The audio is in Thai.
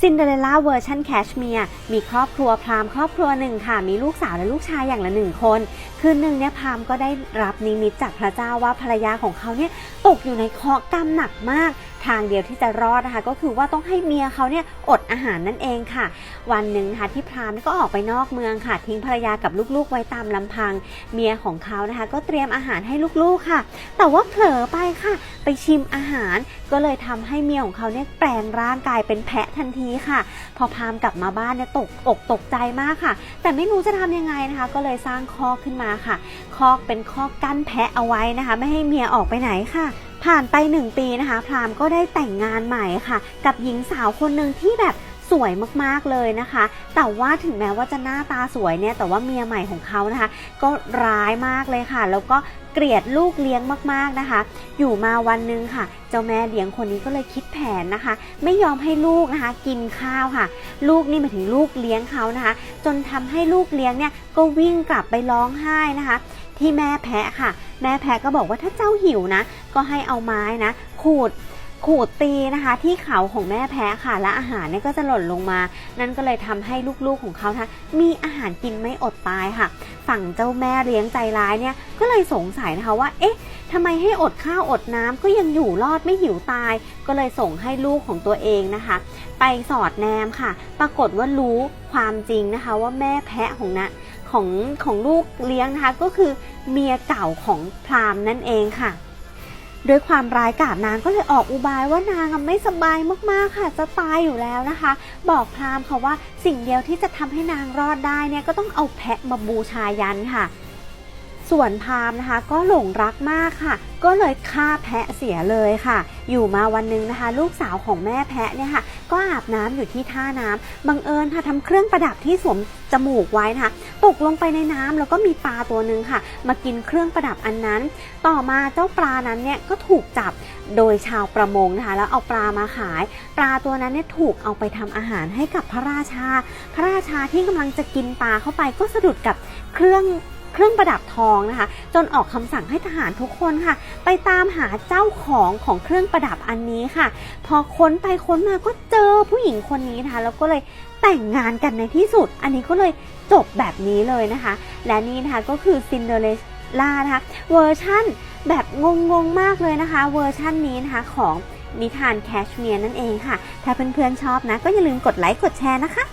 ซินเดอเรลล่าเวอร์ชันแคชเมียร์มีครอบครัวพราหม์ครอบครัวหนึ่งค่ะ มีลูกสาวและลูกชายอย่างละหนึ่งคน คืนหนึ่งเนี่ยพราหม์ก็ได้รับนิมิตจากพระเจ้าว่าภรรยาของเขาเนี่ยตกอยู่ในเคราะห์กรรมหนักมาก ทางเดียวที่จะรอดนะคะ ก็คือว่าต้องให้เมียเขาเนี่ยอดอาหารนั่นเองค่ะ วันหนึ่งนะคะที่พรามก็ออกไปนอกเมืองค่ะ ทิ้งภรรยากับลูกๆไว้ตามลำพัง เมียของเขานะคะ ก็เตรียมอาหารให้ลูกๆค่ะ แต่ว่าเผลอไปค่ะ ไปชิมอาหาร ก็เลยทำให้เมียของเขาเนี่ยแปลงร่างกายเป็นแพะทันทีค่ะ พอพามกลับมาบ้านเนี่ยตกอกตกใจมากค่ะ แต่ไม่รู้จะทำยังไงนะคะ ก็เลยสร้างคอกขึ้นมาค่ะ คอกเป็นคอกกั้นแพะเอาไว้นะคะ ไม่ให้เมียออกไปไหนค่ะ ผ่านไปหนึ่งปีนะคะ พรามก็ได้แต่งงานใหม่ค่ะ กับหญิงสาวคนหนึ่งที่แบบสวยมากๆเลยนะคะ แต่ว่าถึงแม้ว่าจะหน้าตาสวยเนี่ย แต่ว่าเมียใหม่ของเขานะคะ ก็ร้ายมากเลยค่ะ แล้วก็เกลียดลูกเลี้ยงมากๆนะคะ อยู่มาวันหนึ่งค่ะ เจ้าแม่เลี้ยงคนนี้ก็เลยคิดแผนนะคะ ไม่ยอมให้ลูกนะคะ กินข้าวค่ะ ลูกนี่หมายถึงลูกเลี้ยงเขานะคะ จนทำให้ลูกเลี้ยงเนี่ยก็วิ่งกลับไปร้องไห้นะคะ ที่แม่แพะค่ะ แม่แพะก็บอกว่าถ้าเจ้าหิวนะ ก็ให้เอาไม้นะขูดขูดตีนะคะที่เขาของแม่แพะค่ะ และอาหารเนี่ยก็จะหล่นลงมา นั่นก็เลยทำให้ลูกๆของเขานะมีอาหารกินไม่อดตายค่ะ ฝั่งเจ้าแม่เลี้ยงใจร้ายเนี่ยก็เลยสงสัยนะคะว่า เอ๊ะทำไมให้อดข้าวอดน้ำก็ยังอยู่รอดไม่หิวตาย ก็เลยส่งให้ลูกของตัวเองนะคะ ไปสอดแนมค่ะ ปรากฏว่ารู้ความจริงนะคะว่าแม่แพะของนะ ของของลูกเลี้ยงนะคะ ก็คือเมียเก่าของพราหมณ์นั่นเองค่ะด้วยความร้ายกาจนางก็เลยออกอุบายว่านางไม่สบายมากๆค่ะ จะตายอยู่แล้วนะคะ บอกพราหมณ์ค่ะว่าสิ่งเดียวที่จะทำให้นางรอดได้เนี่ยก็ต้องเอาแพะมาบูชายันค่ะ ส่วนพามนะคะ ก็หลงรักมากค่ะ ก็เลยฆ่าแพะเสียเลยค่ะ อยู่มาวันหนึงนะคะ ลูกสาวของแม่แพะเนี่ยค่ะ ก็อาบน้ำอยู่ที่ท่าน้ำบังเอิญค่ะทำเครื่องประดับที่สวมจมูกไว้นะคะ ตกลงไปในน้ำแล้วก็มีปลาตัวหนึ่งค่ะ มากินเครื่องประดับอันนั้น ต่อมาเจ้าปลานั้นเนี่ยก็ถูกจับโดยชาวประมงนะคะแล้วเอาปลามาขาย ปลาตัวนั้นเนี่ยถูกเอาไปทำอาหารให้กับพระราชา พระราชาที่กำลังจะกินปลาเข้าไปก็สะดุดกับเครื่อง เครื่องประดับทองนะคะ จนออกคำสั่งให้ทหารทุกคนค่ะ ไปตามหาเจ้าของของเครื่องประดับอันนี้ค่ะ พอค้นไปค้นมาก็เจอผู้หญิงคนนี้นะคะ แล้วก็เลยแต่งงานกันในที่สุด อันนี้ก็เลยจบแบบนี้เลยนะคะ และนี่นะคะก็คือซินเดอเรลล่านะคะเวอร์ชั่นแบบงงๆมากเลยนะคะ เวอร์ชั่นนี้นะคะของนิทานแคชเมียร์นั่นเองค่ะ ถ้าเพื่อนๆชอบนะ ก็อย่าลืมกดไลค์กดแชร์นะคะ